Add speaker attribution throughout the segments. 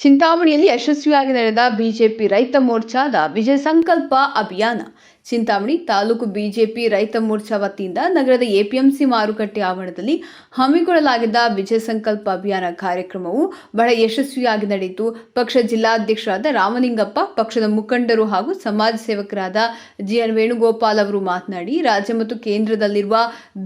Speaker 1: ಚಿಂತಾಮಣಿಯಲ್ಲಿ ಯಶಸ್ವಿಯಾಗಿ ನಡೆದ ಬಿಜೆಪಿ ರೈತ ಮೋರ್ಚಾದ ವಿಜಯ ಸಂಕಲ್ಪ ಅಭಿಯಾನ. ಚಿಂತಾಮಣಿ ತಾಲೂಕು ಬಿಜೆಪಿ ರೈತ ಮೋರ್ಚಾ ವತಿಯಿಂದ ನಗರದ ಎಪಿಎಂಸಿ ಮಾರುಕಟ್ಟೆ ಆವರಣದಲ್ಲಿ ಹಮ್ಮಿಕೊಳ್ಳಲಾಗಿದ್ದ ವಿಜಯ ಸಂಕಲ್ಪ ಅಭಿಯಾನ ಕಾರ್ಯಕ್ರಮವು ಬಹಳ ಯಶಸ್ವಿಯಾಗಿ ನಡೆಯಿತು. ಪಕ್ಷ ಜಿಲ್ಲಾಧ್ಯಕ್ಷರಾದ ರಾಮಲಿಂಗಪ್ಪ, ಪಕ್ಷದ ಮುಖಂಡರು ಹಾಗೂ ಸಮಾಜ ಸೇವಕರಾದ ಜಿಎನ್ ವೇಣುಗೋಪಾಲ್ ಅವರು ಮಾತನಾಡಿ, ರಾಜ್ಯ ಮತ್ತು ಕೇಂದ್ರದಲ್ಲಿರುವ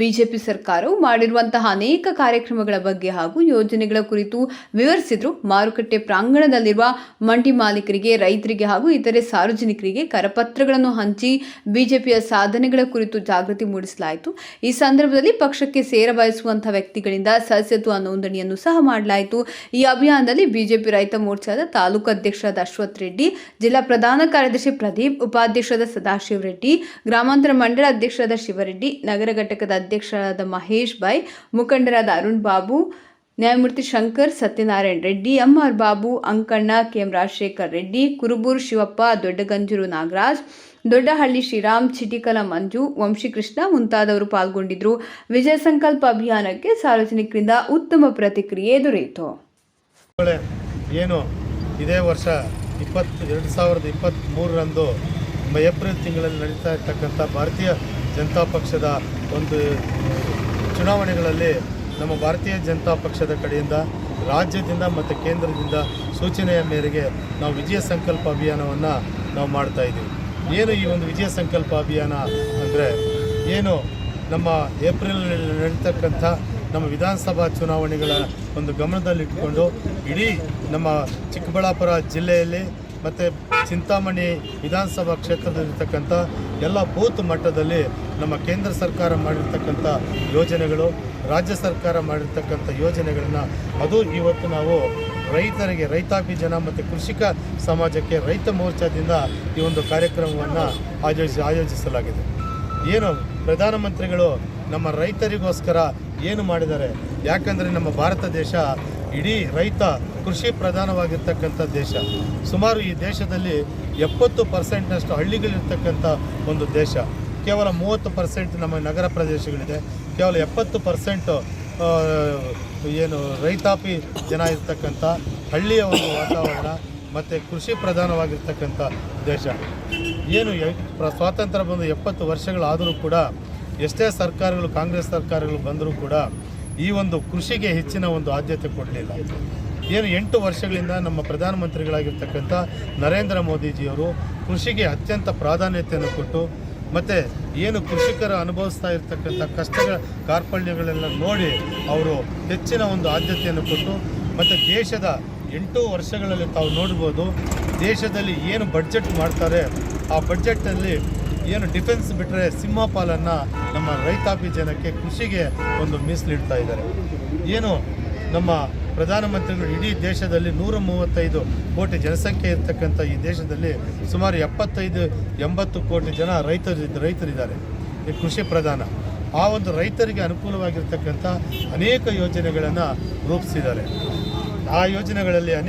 Speaker 1: ಬಿಜೆಪಿ ಸರ್ಕಾರವು ಮಾಡಿರುವಂತಹ ಅನೇಕ ಕಾರ್ಯಕ್ರಮಗಳ ಬಗ್ಗೆ ಹಾಗೂ ಯೋಜನೆಗಳ ಕುರಿತು ವಿವರಿಸಿದ್ರು. ಮಾರುಕಟ್ಟೆ ಪ್ರಾಂಗಣದಲ್ಲಿರುವ ಮಂಡಿ ಮಾಲೀಕರಿಗೆ, ರೈತರಿಗೆ ಹಾಗೂ ಇತರೆ ಸಾರ್ವಜನಿಕರಿಗೆ ಕರಪತ್ರಗಳನ್ನು ಹಂಚಿ ಬಿಜೆಪಿಯ ಸಾಧನೆಗಳ ಕುರಿತು ಜಾಗೃತಿ ಮೂಡಿಸಲಾಯಿತು. ಈ ಸಂದರ್ಭದಲ್ಲಿ ಪಕ್ಷಕ್ಕೆ ಸೇರ ಬಯಸುವಂತಹ ವ್ಯಕ್ತಿಗಳಿಂದ ಸದಸ್ಯತ್ವ ನೋಂದಣಿಯನ್ನು ಸಹ ಮಾಡಲಾಯಿತು. ಈ ಅಭಿಯಾನದಲ್ಲಿ ಬಿಜೆಪಿ ರೈತ ಮೋರ್ಚಾದ ತಾಲೂಕು ಅಧ್ಯಕ್ಷರಾದ ಅಶ್ವಥ್ ರೆಡ್ಡಿ, ಜಿಲ್ಲಾ ಪ್ರಧಾನ ಕಾರ್ಯದರ್ಶಿ ಪ್ರದೀಪ್, ಉಪಾಧ್ಯಕ್ಷರಾದ ಸದಾಶಿವ ರೆಡ್ಡಿ, ಗ್ರಾಮಾಂತರ ಮಂಡಳ ಅಧ್ಯಕ್ಷರಾದ ಶಿವರೆಡ್ಡಿ, ನಗರ ಘಟಕದ ಅಧ್ಯಕ್ಷರಾದ ಮಹೇಶ್ ಬಾಯ್ ಮುಖಂಡರಾದ ಅರುಣ್ ಬಾಬು ನ್ಯಾಯಮೂರ್ತಿ Shankar, Satyanarayana Reddy M R Babu, Ankanna, KM Rajashekar Reddy, Kuruburu Shivappa, Doddaganjuru Nagaraj, Doddahalli Sriram, Chitikala Manju, Vamshikrishna ಮುಂತಾದವರು ಪಾಲ್ಗೊಂಡಿದ್ದರು ವಿಜಯ ಸಂಕಲ್ಪ ಅಭಿಯಾನಕ್ಕೆ ಸಾರ್ವಜನಿಕರಿಂದ ಉತ್ತಮ ಪ್ರತಿಕ್ರಿಯೆ ದೊರೆಯಿತು.
Speaker 2: ಏನು, ಇದೇ ವರ್ಷ ಇಪ್ಪತ್ತು ಎರಡು ಸಾವಿರದ ಇಪ್ಪತ್ತ್ಮೂರರಂದು ಏಪ್ರಿಲ್ ತಿಂಗಳಲ್ಲಿ ನಡೀತಾ ಇರ್ತಕ್ಕಂಥ ಭಾರತೀಯ ಜನತಾ ಪಕ್ಷದ ಒಂದು ಚುನಾವಣೆಗಳಲ್ಲಿ ನಮ್ಮ ಭಾರತೀಯ ಜನತಾ ಪಕ್ಷದ ಕಡೆಯಿಂದ, ರಾಜ್ಯದಿಂದ ಮತ್ತು ಕೇಂದ್ರದಿಂದ ಸೂಚನೆಯ ಮೇರೆಗೆ ನಾವು ವಿಜಯ ಸಂಕಲ್ಪ ಅಭಿಯಾನವನ್ನು ನಾವು ಮಾಡ್ತಾ ಇದ್ದೀವಿ. ಏನು ಈ ಒಂದು ವಿಜಯ ಸಂಕಲ್ಪ ಅಭಿಯಾನ ಅಂದರೆ? ಏನು ನಮ್ಮ ಏಪ್ರಿಲ್ನಲ್ಲಿ ನಡೀತಕ್ಕಂಥ ನಮ್ಮ ವಿಧಾನಸಭಾ ಚುನಾವಣೆಗಳ ಒಂದು ಗಮನದಲ್ಲಿಟ್ಟುಕೊಂಡು ಇಡೀ ನಮ್ಮ ಚಿಕ್ಕಬಳ್ಳಾಪುರ ಜಿಲ್ಲೆಯಲ್ಲಿ ಮತ್ತು ಚಿಂತಾಮಣಿ ವಿಧಾನಸಭಾ ಕ್ಷೇತ್ರದಲ್ಲಿರ್ತಕ್ಕಂಥ ಎಲ್ಲ ಬೂತ್ ಮಟ್ಟದಲ್ಲಿ ನಮ್ಮ ಕೇಂದ್ರ ಸರ್ಕಾರ ಮಾಡಿರ್ತಕ್ಕಂಥ ಯೋಜನೆಗಳು, ರಾಜ್ಯ ಸರ್ಕಾರ ಮಾಡಿರ್ತಕ್ಕಂಥ ಯೋಜನೆಗಳನ್ನು, ಅದು ಇವತ್ತು ನಾವು ರೈತರಿಗೆ ರೈತಾಪಿ ಜನ ಮತ್ತು ಕೃಷಿಕ ಸಮಾಜಕ್ಕೆ, ರೈತ ಮೋರ್ಚಾದಿಂದ ಈ ಒಂದು ಕಾರ್ಯಕ್ರಮವನ್ನು ಆಯೋಜಿಸಿ ಆಯೋಜಿಸಲಾಗಿದೆ. ಏನು ಪ್ರಧಾನಮಂತ್ರಿಗಳು ನಮ್ಮ ರೈತರಿಗೋಸ್ಕರ ಏನು ಮಾಡಿದ್ದಾರೆ? ಯಾಕಂದರೆ ನಮ್ಮ ಭಾರತ ದೇಶ ಇಡೀ ರೈತ ಕೃಷಿ ಪ್ರಧಾನವಾಗಿರ್ತಕ್ಕಂಥ ದೇಶ. ಸುಮಾರು ಈ ದೇಶದಲ್ಲಿ ಎಪ್ಪತ್ತು ಪರ್ಸೆಂಟ್ನಷ್ಟು ಹಳ್ಳಿಗಳಿರ್ತಕ್ಕಂಥ ಒಂದು ದೇಶ. ಕೇವಲ ಮೂವತ್ತು ಪರ್ಸೆಂಟ್ ನಮ್ಮ ನಗರ ಪ್ರದೇಶಗಳಿದೆ. ಕೇವಲ ಎಪ್ಪತ್ತು ಪರ್ಸೆಂಟು ಏನು ರೈತಾಪಿ ಜನ ಇರ್ತಕ್ಕಂಥ ಹಳ್ಳಿಯ ಒಂದು ವಾತಾವರಣ ಮತ್ತು ಕೃಷಿ ಪ್ರಧಾನವಾಗಿರ್ತಕ್ಕಂಥ ದೇಶ. ಏನು ಸ್ವಾತಂತ್ರ್ಯ ಬಂದು ಎಪ್ಪತ್ತು ವರ್ಷಗಳಾದರೂ ಕೂಡ ಎಷ್ಟೇ ಸರ್ಕಾರಗಳು, ಕಾಂಗ್ರೆಸ್ ಸರ್ಕಾರಗಳು ಬಂದರೂ ಕೂಡ ಈ ಒಂದು ಕೃಷಿಗೆ ಹೆಚ್ಚಿನ ಒಂದು ಆದ್ಯತೆ ಕೊಡಲಿಲ್ಲ. ಏನು ಎಂಟು ವರ್ಷಗಳಿಂದ ನಮ್ಮ ಪ್ರಧಾನಮಂತ್ರಿಗಳಾಗಿರ್ತಕ್ಕಂಥ ನರೇಂದ್ರ ಮೋದಿಜಿಯವರು ಕೃಷಿಗೆ ಅತ್ಯಂತ ಪ್ರಾಧಾನ್ಯತೆಯನ್ನು ಕೊಟ್ಟು ಮತ್ತು ಏನು ಕೃಷಿಕರು ಅನುಭವಿಸ್ತಾ ಇರ್ತಕ್ಕಂಥ ಕಷ್ಟಗಳ ಕಾರ್ಪಣ್ಯಗಳೆಲ್ಲ ನೋಡಿ ಅವರು ಹೆಚ್ಚಿನ ಒಂದು ಆದ್ಯತೆಯನ್ನು ಕೊಟ್ಟು ಮತ್ತು ದೇಶದ ಎಂಟು ವರ್ಷಗಳಲ್ಲಿ ತಾವು ನೋಡ್ಬೋದು ದೇಶದಲ್ಲಿ ಏನು ಬಡ್ಜೆಟ್ ಮಾಡ್ತಾರೆ, ಆ ಬಡ್ಜೆಟಲ್ಲಿ ಏನು ಡಿಫೆನ್ಸ್ ಬಿಟ್ಟರೆ ಸಿಂಹಪಾಲನ್ನು ನಮ್ಮ ರೈತಾಪಿ ಜನಕ್ಕೆ ಕೃಷಿಗೆ ಒಂದು ಮೀಸಲಿಡ್ತಾ ಇದ್ದಾರೆ. ಏನು ನಮ್ಮ ಪ್ರಧಾನಮಂತ್ರಿಗಳು ಇಡೀ ದೇಶದಲ್ಲಿ ನೂರ ಮೂವತ್ತೈದು ಕೋಟಿ ಜನಸಂಖ್ಯೆ ಇರತಕ್ಕಂಥ ಈ ದೇಶದಲ್ಲಿ ಸುಮಾರು ಎಪ್ಪತ್ತೈದು, ಎಂಬತ್ತು ಕೋಟಿ ಜನ ರೈತರು ರೈತರಿದ್ದಾರೆ. ಈ ಕೃಷಿ ಪ್ರಧಾನ. ಆ ಒಂದು ರೈತರಿಗೆ ಅನುಕೂಲವಾಗಿರ್ತಕ್ಕಂಥ ಅನೇಕ ಯೋಜನೆಗಳನ್ನು ರೂಪಿಸಿದ್ದಾರೆ. ಆ ಯೋಜನೆಗಳಲ್ಲಿ ಅನೇಕ